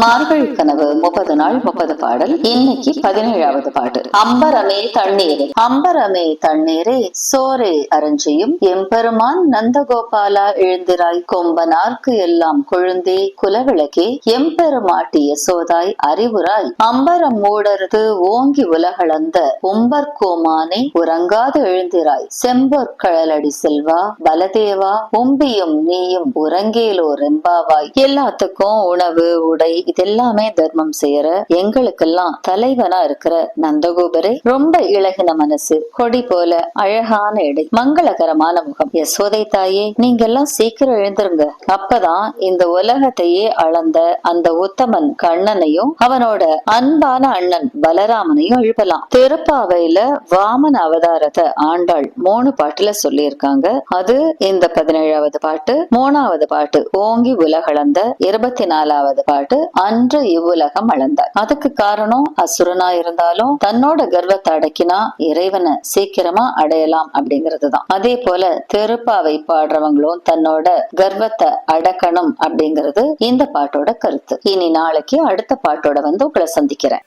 மார்கழி கனவு முப்பது நாள் முப்பது பாடல். இன்னைக்கு பதினேழாவது பாட்டு. அம்பரமே தண்ணீரே. அம்பரமே தண்ணீரே சோரே அரஞ்சியும். எம்பெருமான் நந்தகோபாலா எழுந்திராய் கொம்பனார்க்கு எல்லாம் கொழுந்தே குலவிளக்கே. எம்பெருமாட்டிய சோதாய் அறிவுராய் அம்பரம் மூடர்து ஓங்கி உலகளந்த. உம்பர்கோமானே உறங்காது எழுந்திராய். செம்பொற்கழலடி செல்வா பலதேவா. உம்பியும் நீயும் உறங்கேலோ ரெம்பாவாய். எல்லாத்துக்கும் உணவு உடை இதெல்லாமே தர்மம் செய்யற எங்களுக்கெல்லாம் தலைவனா இருக்கிற நந்தகோபரே ரொம்ப இழகின மனசு கொடி போல அழகான இடை மங்களகரமான முகம். யசோதை தாயே நீங்க எல்லாம் சீக்கிரம் எழுந்துருங்க. அப்பதான் இந்த உலகத்தையே அளந்த அந்த உத்தமன் கண்ணனையும் அவனோட அன்பான அண்ணன் பலராமனையும் எழுப்பலாம். திருப்பாவையில வாமன் அவதாரத்தை ஆண்டாள் மூணு பாட்டுல சொல்லியிருக்காங்க. அது இந்த பதினேழாவது பாட்டு மூணாவது பாட்டு ஓங்கி உலகளந்த இருபத்தி நாலாவது பாட்டு அன்று இவ்வுலகம் அளந்தார். அதுக்கு காரணம் அசுரனா இருந்தாலும் தன்னோட கர்வத்தை அடக்கினா இறைவனை சீக்கிரமா அடையலாம் அப்படிங்கிறது தான் அதே போல திருப்பாவை பாடுறவங்களும் தன்னோட கர்வத்தை அடக்கணும் அப்படிங்கிறது இந்த பாட்டோட கருத்து. இனி நாளைக்கு அடுத்த பாட்டோட வந்து உங்களை சந்திக்கிறேன்.